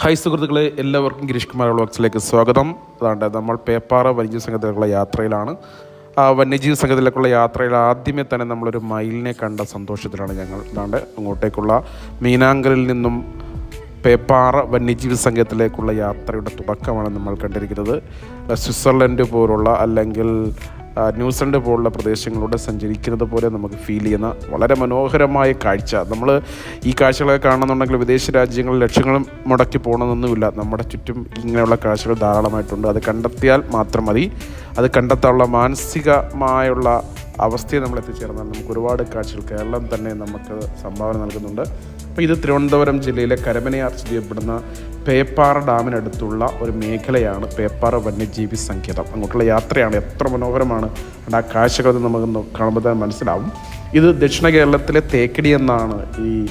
Hi സുഹൃത്തുക്കളെ എല്ലാവർക്കും ഗിരീഷ് കുമാർ വ്ളോഗ്സിലേക്ക് സ്വാഗതം. അതാണ്ട് നമ്മൾ പേപ്പാറ വന്യജീവി സംഘത്തിലേക്കുള്ള യാത്രയിലാണ്. ആ വന്യജീവി സംഘത്തിലേക്കുള്ള യാത്രയിൽ ആദ്യമേ തന്നെ നമ്മളൊരു മയിലിനെ കണ്ട സന്തോഷത്തിലാണ് ഞങ്ങൾ. അതാണ്ട് അങ്ങോട്ടേക്കുള്ള മീനാങ്കലിൽ നിന്നും പേപ്പാറ വന്യജീവി സംഘത്തിലേക്കുള്ള യാത്രയുടെ തുടക്കമാണ് നമ്മൾ കണ്ടിരിക്കുന്നത്. സ്വിറ്റ്സർലൻഡ് പോലുള്ള അല്ലെങ്കിൽ ന്യൂസിലൻഡ് പോലുള്ള പ്രദേശങ്ങളിലൂടെ സഞ്ചരിക്കുന്നത് പോലെ നമുക്ക് ഫീൽ ചെയ്യുന്ന വളരെ മനോഹരമായ കാഴ്ച. നമ്മൾ ഈ കാഴ്ചകളൊക്കെ കാണുന്നുണ്ടെങ്കിൽ വിദേശ രാജ്യങ്ങളിൽ ലക്ഷങ്ങളും മുടക്കി പോകണമെന്നൊന്നുമില്ല നമ്മുടെ ചുറ്റും ഇങ്ങനെയുള്ള കാഴ്ചകൾ ധാരാളമായിട്ടുണ്ട്. അത് കണ്ടെത്തിയാൽ മാത്രം മതി. അത് കണ്ടെത്താനുള്ള മാനസികമായുള്ള അവസ്ഥയെ നമ്മൾ എത്തിച്ചേർന്നാൽ നമുക്ക് ഒരുപാട് കാഴ്ചകൾ കേരളം തന്നെ നമുക്ക് സംഭാവന നൽകുന്നുണ്ട്. അപ്പോൾ ഇത് തിരുവനന്തപുരം ജില്ലയിലെ കരമനയാർ സ്ഥിതി ചെയ്യപ്പെടുന്ന പേപ്പാറ ഡാമിനടുത്തുള്ള ഒരു മേഖലയാണ് പേപ്പാറ വന്യജീവി സങ്കേതം. അങ്ങോട്ടുള്ള യാത്രയാണ് എത്ര മനോഹരമാണ്. ആ കാഴ്ചകൾ നമുക്ക് കാണുമ്പോൾ തന്നെ മനസ്സിലാവും. ഇത് ദക്ഷിണ കേരളത്തിലെ തേക്കടി എന്നാണ് ഈ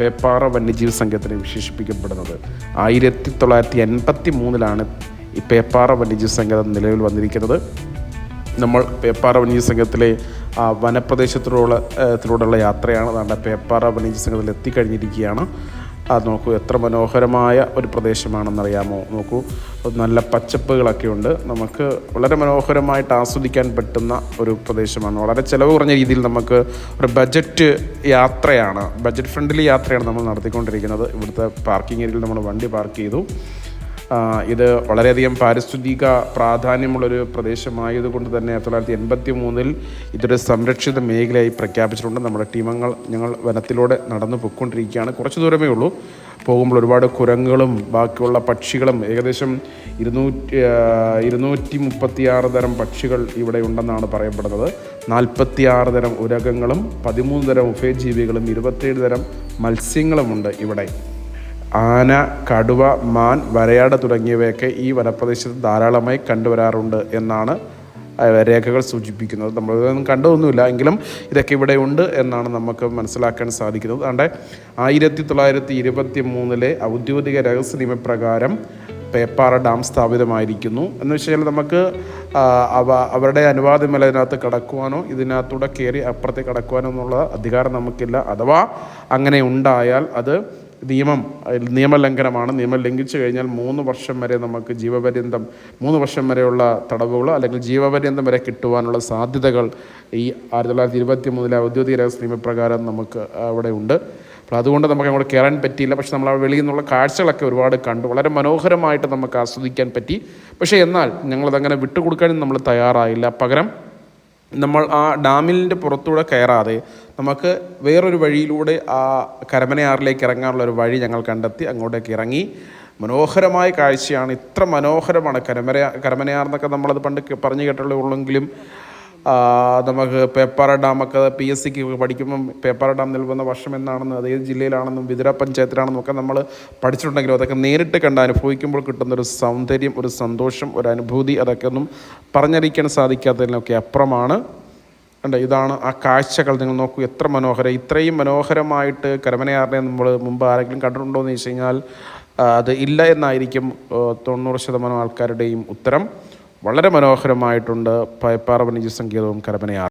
പേപ്പാറ വന്യജീവി സങ്കേതത്തിന് വിശേഷിപ്പിക്കപ്പെടുന്നത്. ആയിരത്തി തൊള്ളായിരത്തി എൺപത്തി മൂന്നിലാണ് ഈ പേപ്പാറ വന്യജീവി സങ്കേതം നിലവിൽ വന്നിരിക്കുന്നത്. നമ്മൾ പേപ്പാറ വന്യജീവി സംഘത്തിലെ ആ, വനപ്രദേശത്തിലൂടെ ത്തിലൂടെയുള്ള യാത്രയാണ് നമ്മുടെ പേപ്പാറ വന്യജീവി സംഘത്തിൽ എത്തിക്കഴിഞ്ഞിരിക്കുകയാണ്. അത് നോക്കൂ എത്ര മനോഹരമായ ഒരു പ്രദേശമാണെന്നറിയാമോ? നോക്കൂ നല്ല പച്ചപ്പുകളൊക്കെ ഉണ്ട്. നമുക്ക് വളരെ മനോഹരമായിട്ട് ആസ്വദിക്കാൻ പറ്റുന്ന ഒരു പ്രദേശമാണ്. വളരെ ചിലവ് കുറഞ്ഞ രീതിയിൽ നമുക്ക് ഒരു ബജറ്റ് യാത്രയാണ് ബജറ്റ് ഫ്രണ്ട്ലി യാത്രയാണ് നമ്മൾ നടത്തിക്കൊണ്ടിരിക്കുന്നത്. ഇവിടുത്തെ പാർക്കിംഗ് ഏരിയയിൽ നമ്മൾ വണ്ടി പാർക്ക് ചെയ്തു. ഇത് വളരെയധികം പാരിസ്ഥിതിക പ്രാധാന്യമുള്ളൊരു പ്രദേശമായതുകൊണ്ട് തന്നെ ആയിരത്തി തൊള്ളായിരത്തി എൺപത്തി മൂന്നിൽ ഇതൊരു സംരക്ഷിത മേഖലയായി പ്രഖ്യാപിച്ചിട്ടുണ്ട്. നമ്മുടെ ടീമങ്ങൾ ഞങ്ങൾ വനത്തിലൂടെ നടന്നു പൊയ്ക്കൊണ്ടിരിക്കുകയാണ്. കുറച്ച് ദൂരമേ ഉള്ളൂ. പോകുമ്പോൾ ഒരുപാട് കുരങ്ങുകളും ബാക്കിയുള്ള പക്ഷികളും ഏകദേശം ഇരുന്നൂറ്റി ഇരുന്നൂറ്റി മുപ്പത്തിയാറ് തരം പക്ഷികൾ ഇവിടെ ഉണ്ടെന്നാണ് പറയപ്പെടുന്നത്. നാൽപ്പത്തിയാറ് തരം ഉരകങ്ങളും പതിമൂന്ന് തരം ഉഭയജീവികളും ഇരുപത്തേഴ് തരം മത്സ്യങ്ങളുമുണ്ട് ഇവിടെ. ആന കടുവ മാൻ വരയാട് തുടങ്ങിയവയൊക്കെ ഈ വനപ്രദേശത്ത് ധാരാളമായി കണ്ടുവരാറുണ്ട് എന്നാണ് രേഖകൾ സൂചിപ്പിക്കുന്നത്. നമ്മളിതൊന്നും കണ്ടതൊന്നുമില്ല എങ്കിലും ഇതൊക്കെ ഇവിടെ ഉണ്ട് എന്നാണ് നമുക്ക് മനസ്സിലാക്കാൻ സാധിക്കുന്നത്. അതുകൊണ്ട് ആയിരത്തി തൊള്ളായിരത്തി ഇരുപത്തി മൂന്നിലെ ഔദ്യോഗിക രഹസ്യ നിയമപ്രകാരം പേപ്പാറ ഡാം സ്ഥാപിതമായിരിക്കുന്നു. എന്ന് വെച്ചാൽ നമുക്ക് അവ അവരുടെ അനുവാദമല്ല ഇതിനകത്ത് കടക്കുവാനോ ഇതിനകത്തൂടെ കയറി അപ്പുറത്തേക്ക് കടക്കുവാനോ എന്നുള്ള അധികാരം നമുക്കില്ല. അഥവാ അങ്ങനെ ഉണ്ടായാൽ അത് നിയമം നിയമലംഘനമാണ്. നിയമം ലംഘിച്ചു കഴിഞ്ഞാൽ മൂന്ന് വർഷം വരെ നമുക്ക് ജീവപര്യന്തം മൂന്ന് വർഷം വരെയുള്ള തടവുകളോ അല്ലെങ്കിൽ ജീവപര്യന്തം വരെ കിട്ടുവാനുള്ള സാധ്യതകൾ ഈ ആയിരത്തി തൊള്ളായിരത്തി ഇരുപത്തി മൂന്നിലെ ഔദ്യോഗിക രഹസ്യ നിയമപ്രകാരം നമുക്ക് അവിടെ ഉണ്ട്. അപ്പോൾ അതുകൊണ്ട് നമുക്ക് അങ്ങോട്ട് കയറാൻ പറ്റിയില്ല. പക്ഷെ നമ്മൾ ആ വെളിയിൽ നിന്നുള്ള കാഴ്ചകളൊക്കെ ഒരുപാട് കണ്ടു. വളരെ മനോഹരമായിട്ട് നമുക്ക് ആസ്വദിക്കാൻ പറ്റി. പക്ഷേ എന്നാൽ ഞങ്ങളതങ്ങനെ വിട്ടുകൊടുക്കാനും നമ്മൾ തയ്യാറായില്ല. പകരം നമ്മൾ ആ ഡാമിന്റെ പുറത്തൂടെ കയറാതെ നമുക്ക് വേറൊരു വഴിയിലൂടെ ആ കരമനയാറിലേക്ക് ഇറങ്ങാനുള്ള ഒരു വഴി ഞങ്ങൾ കണ്ടെത്തി അങ്ങോട്ടേക്ക് ഇറങ്ങി. മനോഹരമായ കാഴ്ചയാണ്. ഇത്ര മനോഹരമാണ് കരമര കരമനയാർ എന്നൊക്കെ നമ്മളത് പണ്ട് പറഞ്ഞു കേട്ടുള്ളൂ ആ, നമുക്ക് പേപ്പാറ ഡാമൊക്കെ പി എസ് സിക്ക് പഠിക്കുമ്പം പേപ്പാറ ഡാം വർഷം എന്നാണെന്നും അത് ഏത് ജില്ലയിലാണെന്നും വിതുര പഞ്ചായത്തിലാണെന്നും ഒക്കെ നമ്മൾ പഠിച്ചിട്ടുണ്ടെങ്കിലും അതൊക്കെ നേരിട്ട് കണ്ട് അനുഭവിക്കുമ്പോൾ കിട്ടുന്ന ഒരു സൗന്ദര്യം ഒരു സന്തോഷം ഒരു അനുഭൂതി അതൊക്കെ ഒന്നും പറഞ്ഞറിയിക്കാൻ സാധിക്കാത്തതിനൊക്കെ അപ്പുറമാണ്. ഉണ്ട് ഇതാണ് ആ കാഴ്ചകൾ നിങ്ങൾ നോക്കൂ എത്ര മനോഹരം. ഇത്രയും മനോഹരമായിട്ട് കരമനയാറിനെ നമ്മൾ മുമ്പ് ആരെങ്കിലും കണ്ടിട്ടുണ്ടോ എന്ന് ചോദിച്ചു കഴിഞ്ഞാൽ അത് ഇല്ല എന്നായിരിക്കും തൊണ്ണൂറ് ശതമാനം ആൾക്കാരുടെയും ഉത്തരം. വളരെ മനോഹരമായിട്ടുണ്ട് പയപ്പാറ വന്യജീവി സങ്കേതവും കരമനയാർ.